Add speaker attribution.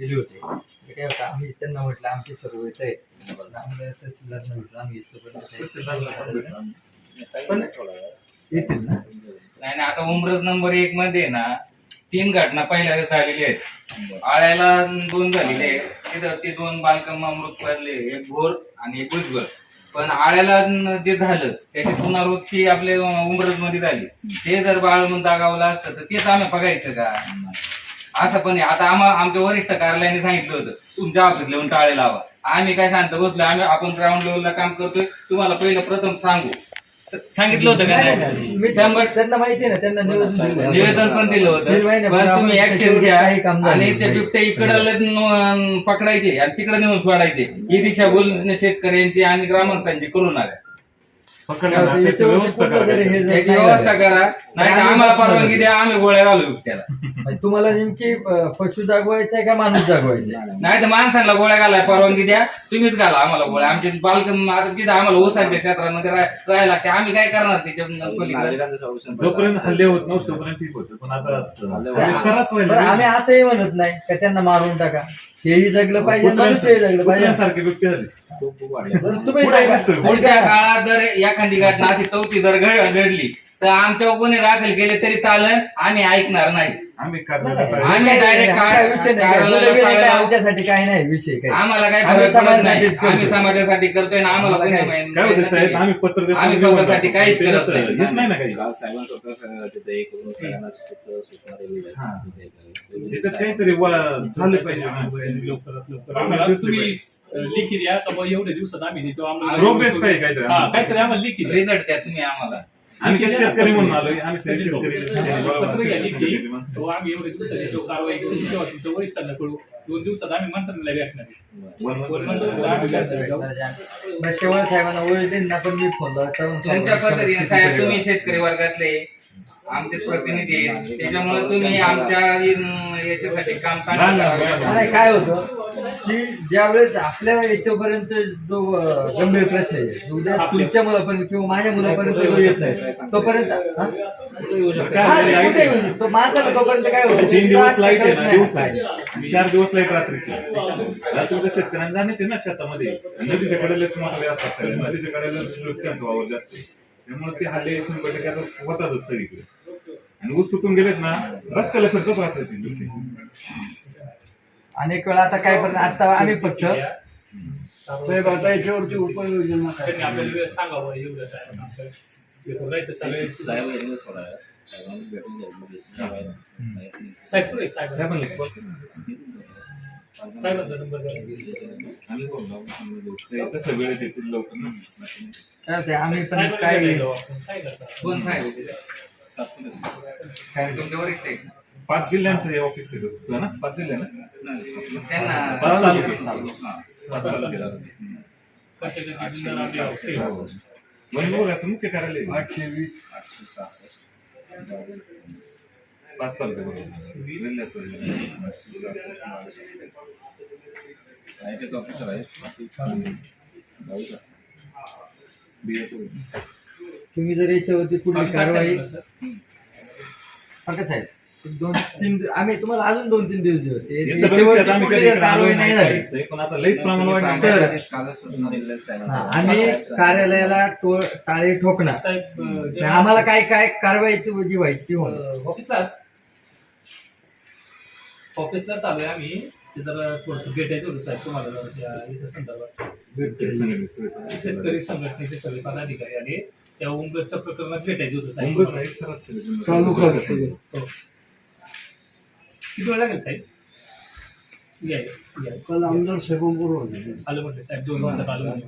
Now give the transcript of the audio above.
Speaker 1: गेले होते. ते काय होतं आम्ही त्यांना म्हटलं आमची सर्व येत आहे आम्ही तहसीलदारला म्हटलं आम्ही इथपर्यंत पण येतील ना?
Speaker 2: नाही नाही आता उमरज नंबर एक मध्ये ना तीन घटना पहिल्या झालेल्या आहेत. आळ्याला दोन झालेले आहेत. तिथं ते दोन बालकं अमृत पडले एक भोर आणि एक उज्ज्वल पण आळ्याला जे झालं त्याची पुनरावृत्ती आपल्या उमरजमध्ये झाली. ते जर बाळ म्हणून दागावलं असतं तर तेच आम्ही बघायचं का? असं पण आहे. आता आम्हा आमच्या वरिष्ठ कार्यालयाने सांगितलं होतं तुमच्या ऑफिस लिहून टाळे लावा. आम्ही काय सांगतो बसलो आम्ही आपण ग्राउंड लेवलला काम करतोय. तुम्हाला पहिलं प्रथम सांगू. सांगितलं होतं का नाही
Speaker 1: मी
Speaker 2: शंभर
Speaker 1: त्यांना माहिती आहे ना त्यांना निवेदन दिलं.
Speaker 2: निवेदन पण दिलं होतं.
Speaker 1: महिन्यापूर्वी
Speaker 2: पण तुम्ही
Speaker 1: आपण
Speaker 2: ऍक्शन घ्या.
Speaker 1: काही काम झालं
Speaker 2: आणि
Speaker 1: नाही.
Speaker 2: ते बिबटे इकडे पकडायचे आणि तिकडे नेऊन सोडायचे. ही दिशाभूल शेतकऱ्यांची आणि ग्रामस्थांची करून आल्या.
Speaker 3: पकडलं ना, त्याची व्यवस्था करा
Speaker 1: वगैरे हे
Speaker 3: काहीतरी.
Speaker 1: जर
Speaker 2: त्याची
Speaker 1: नाही
Speaker 2: व्यवस्था
Speaker 1: झालं.
Speaker 2: करा. नाही तर आम्हाला परवानगी द्या आम्ही गोळ्या घालू
Speaker 1: म्हणजे तुम्हाला नेमकी अं, पशु जागवायचा आहे का माणूस जागवायचा आहे?
Speaker 2: नाही तर माणसांना गोळ्या घालाय परवानगी द्या. तुम्हीच घाला आम्हाला गोळ्या. आमचे बालक आता तिथं आम्हाला ओसांच्या क्षेत्रामध्ये राह- राहायला लागते. आम्ही काय करणार त्याच्या पलीकडे.
Speaker 3: जोपर्यंत हल्ले होत नव्हते तोपर्यंत ठीक होतं. पण आता हल्ले सरस
Speaker 1: बरं,
Speaker 3: व्हायला
Speaker 1: आम्ही असंही म्हणत नाही का त्यांना मारून टाका. हेही जगलं पाहिजे मनुष्यही जगलं पाहिजे
Speaker 3: कुत्र्यांसारखे बिबटे झाले
Speaker 1: बरं, तुम्ही
Speaker 3: पुढे
Speaker 1: सांगा.
Speaker 3: नसतोय.
Speaker 2: पुढच्या काळात जर एखादी घटना अशी चौथी जर घड- घडली तर आमच्यावर गुन्हे दाखल केले तरी चालेल आम्ही ऐकणार नाही
Speaker 3: आम्ही करणार
Speaker 2: आम्ही
Speaker 1: काय-
Speaker 2: direct
Speaker 1: काय
Speaker 2: काय-
Speaker 1: विषय नाही.
Speaker 2: काय-
Speaker 1: गुन्हे बिन्हे काय
Speaker 2: काय-
Speaker 1: आमच्यासाठी काय नाही विषय काय
Speaker 2: आम्हाला काय
Speaker 1: आम्ही
Speaker 2: फरक पडत नाही
Speaker 1: समाजासाठीच करतोय.
Speaker 2: आम्ही समाजासाठी करतोय ना आम्हाला
Speaker 1: आम्हाला
Speaker 2: माहित-
Speaker 3: काय होतं साहेब
Speaker 2: नाही.
Speaker 3: आम्ही पत्र देतो
Speaker 2: आम्ही
Speaker 3: जेवण
Speaker 2: स्वतःसाठी
Speaker 3: करतो.
Speaker 2: काहीच
Speaker 3: त्याच्यात
Speaker 2: करत नाही.
Speaker 3: हेच नाही ना काही
Speaker 4: काल साहेबांसोबत तिथे एक करून सगळ्यांना सूत्र सूचना दिलेल्या
Speaker 3: हा.
Speaker 4: आहेत.
Speaker 3: त्याच्यात काहीतरी वा- झालं पाहिजे ना.
Speaker 5: आम्हाला तुम्ही. अ, लिखी द्या एवढ्या दिवसात आम्ही त्याच्यावर आम्हाला-
Speaker 3: रोग बेस पाहिजे काहीतरी
Speaker 5: हा काहीतरी आम्हाला लिखी द्या
Speaker 2: रिझल्ट द्या तुम्ही आम्हाला
Speaker 3: आम्ही शेतकरी म्हणून आलोय. आम्ही शेतकरी.
Speaker 5: तो आम्ही याच्यावर कारवाई करू तेव्हा तुमच्या वरिष्ठांना कळू दोन दिवसात आम्ही मंत्र्यांना भेटणार
Speaker 1: शेवळ साहेबांना वळींना पण मी फोन
Speaker 2: तुम्ही शेतकरी वर्गातले. आमचे प्रतिनिधी आहेत त्याच्यामुळे तुम्ही आमच्या याच्यासाठी काम चांगलं.
Speaker 3: नाही
Speaker 1: काय होतं की ज्यावेळेस आपल्या याच्यापर्यंत जो गंभीर प्रश्न आहे उद्या तुमच्या मुलापर्यंत किंवा माझ्या मुलापर्यंत जो येत नाही तोपर्यंत हा? हा, तो माणसाला तोपर्यंत काय होतं
Speaker 3: तीन दिवस लाइट आहे ना. दिवस आहे चार दिवस लाइट रात्रीची रात्रीच्या शेतकऱ्यांना जाण्याचे ना शेतामध्ये नदीच्या कडेलाच मोठे असतात नदीच्या कडेला त्यांचा वावर जास्त आहे. त्यामुळे ते हल्ले शंभर टक्के आता होतातच सगळीकडे. आणि ऊस तुटून गेलेत ना रस्त्याला रात्रीची बिबटे.
Speaker 1: अनेक वेळा आता काय पण आता आम्ही फक्त
Speaker 6: साहेब आता याच्यावरती उपाययोजना
Speaker 5: त्यांनी आपल्याला सांगावं एवढं काय? आपलं इथं जायचं सगळे
Speaker 4: साहेब यांनी भेटून साहेब-
Speaker 5: साहेब. साहेबांचा नंबर
Speaker 3: लवकर ना
Speaker 1: आम्ही पण काय
Speaker 2: साहेब?
Speaker 3: पाच जिल्ह्यांचं हे ऑफिस आहे तसं, ना? पाच जिल्ह्यांना
Speaker 2: त्यांना
Speaker 3: पाच तालुके. हा, पाच तालुके हम्म.
Speaker 5: प्रत्येकाची जिल्ह्याला आपली ऑफिस आहे.
Speaker 3: वन विभागाचं मुख्य कार्यालय आहे.
Speaker 1: आठशे वीस.
Speaker 4: आठशे सहासष्ट.
Speaker 3: पाच
Speaker 4: ITS ऑफिसर आहे.
Speaker 3: BFO.
Speaker 1: तुम्ही जर याच्यावरती पुढील कारवाई
Speaker 5: त्यांना, सर.
Speaker 1: बघा साहेब? दोन तीन आम्ही तुम्हाला अजून दोन तीन दिवस दिवस
Speaker 3: आम्ही
Speaker 4: आहेत
Speaker 1: हा, कार्यालयाला टोळ ठोकणार. आम्हाला काय काय कारवाई ती जी व्हायची ती होणार.
Speaker 5: ऑफिसला ऑफिसला चालू आहे आम्ही ते जरा थोडंसं भेटायचं होतं साहेब तुम्हाला जरा त्या याच्या संदर्भात शेतकरी संघटनेचे सगळे पदाधिकारी आले त्या उंबरच्या प्रकरणात भेटायचं होतं साहेब
Speaker 3: मुंबईत
Speaker 5: तुम्हाला.
Speaker 3: नाही सर असते
Speaker 6: चालू कर सगळं.
Speaker 5: हो. किती वेळ लागेल साहेब या या, या.
Speaker 6: काल आमदार साहेबांबरोबर होते.
Speaker 5: आलं म्हटलं साहेब दोन मिनिटात आलं म्हणे.